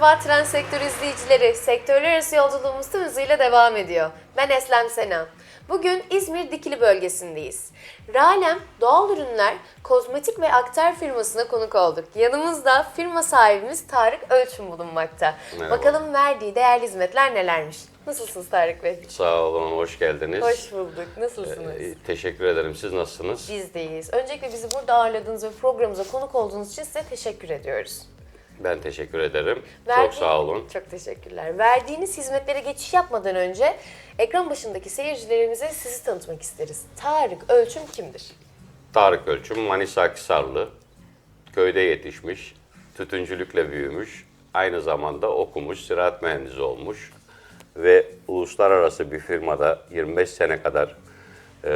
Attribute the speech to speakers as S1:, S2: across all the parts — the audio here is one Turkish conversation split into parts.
S1: Tren Sektör izleyicileri. Sektörler arası yolculuğumuz tüm hızıyla devam ediyor. Ben Eslem Sena. Bugün İzmir Dikili bölgesindeyiz. Ralem Doğal Ürünler Kozmetik ve Aktar firmasına konuk olduk. Yanımızda firma sahibimiz Tarık Ölçüm bulunmakta.
S2: Merhaba.
S1: Bakalım verdiği değerli hizmetler nelermiş? Nasılsınız Tarık Bey?
S2: Sağ olun, hoş geldiniz.
S1: Hoş bulduk. Nasılsınız?
S2: Ee, teşekkür ederim. Siz nasılsınız?
S1: Biz deyiz. Öncelikle bizi burada ağırladığınız ve programımıza konuk olduğunuz için size teşekkür ediyoruz.
S2: Ben teşekkür ederim.
S1: Verdi-
S2: Çok sağ olun.
S1: Çok teşekkürler. Verdiğiniz hizmetlere geçiş yapmadan önce ekran başındaki seyircilerimize sizi tanıtmak isteriz. Tarık Ölçüm kimdir?
S2: Tarık Ölçüm, Manisa Akhisarlı. Köyde yetişmiş, tütüncülükle büyümüş. Aynı zamanda okumuş, ziraat mühendisi olmuş. Ve uluslararası bir firmada 25 sene kadar eee,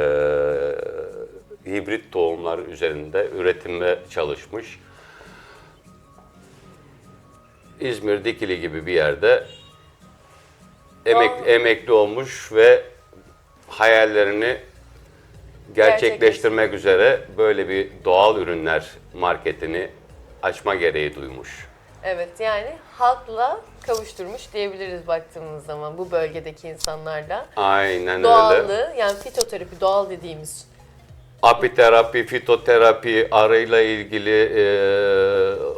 S2: hibrit tohumlar üzerinde üretimde çalışmış. İzmir Dikili gibi bir yerde emek, emekli olmuş ve hayallerini gerçekleştirmek üzere böyle bir doğal ürünler marketini açma gereği duymuş.
S1: Evet yani halkla kavuşturmuş diyebiliriz baktığımız zaman bu bölgedeki insanlarla.
S2: Aynen öyle.
S1: Doğallığı yani fitoterapi doğal dediğimiz
S2: Apiterapi, fitoterapi, arıyla ilgili e,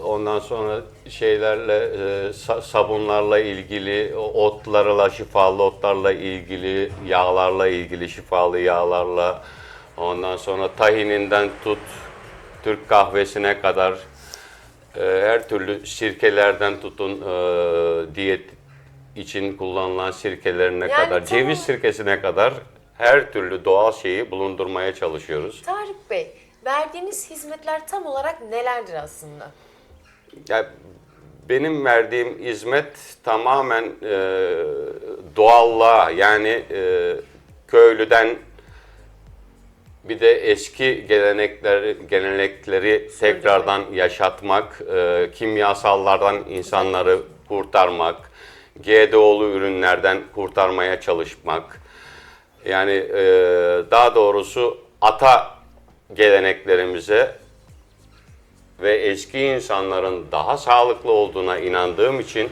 S2: ondan sonra şeylerle e, sa- sabunlarla ilgili, otlarla şifalı otlarla ilgili, yağlarla ilgili şifalı yağlarla ondan sonra tahininden tut Türk kahvesine kadar e, her türlü sirkelerden tutun e, diyet için kullanılan sirkelerine
S1: Yani
S2: kadar,
S1: tamam.
S2: ceviz sirkesine kadar her türlü doğal şeyi bulundurmaya çalışıyoruz.
S1: Tarık Bey, verdiğiniz hizmetler tam olarak nelerdir aslında?
S2: Ya benim verdiğim hizmet tamamen e, doğallığa yani e, köylüden bir de eski gelenekler gelenekleri tekrardan yaşatmak, e, kimyasallardan insanları kurtarmak, GDO'lu ürünlerden kurtarmaya çalışmak. Yani e, daha doğrusu ata geleneklerimize ve eski insanların daha sağlıklı olduğuna inandığım için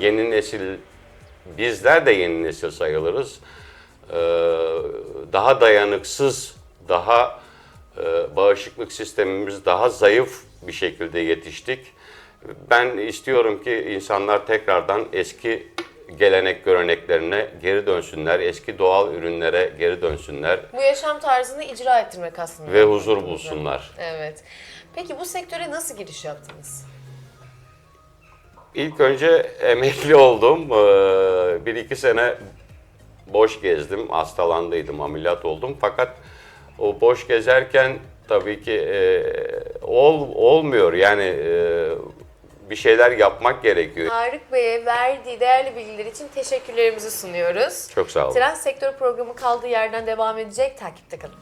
S2: yeni nesil, bizler de yeni nesil sayılırız. Ee, daha dayanıksız, daha e, bağışıklık sistemimiz daha zayıf bir şekilde yetiştik. Ben istiyorum ki insanlar tekrardan eski gelenek göreneklerine geri dönsünler, eski doğal ürünlere geri dönsünler
S1: Bu yaşam tarzını icra ettirmek aslında.
S2: ve huzur bulsunlar.
S1: Evet. Peki bu sektöre nasıl giriş yaptınız?
S2: İlk önce emekli oldum. Ee, Bir iki sene boş gezdim. Hastalandıydım, ameliyat oldum. Fakat o boş gezerken tabii ki e, ol, olmuyor. Yani e, bir şeyler yapmak gerekiyor.
S1: Tarık Bey'e verdiği değerli bilgiler için teşekkürlerimizi sunuyoruz.
S2: Çok sağ olun.
S1: Tren Sektör programı kaldığı yerden devam edecek. Takipte kalın.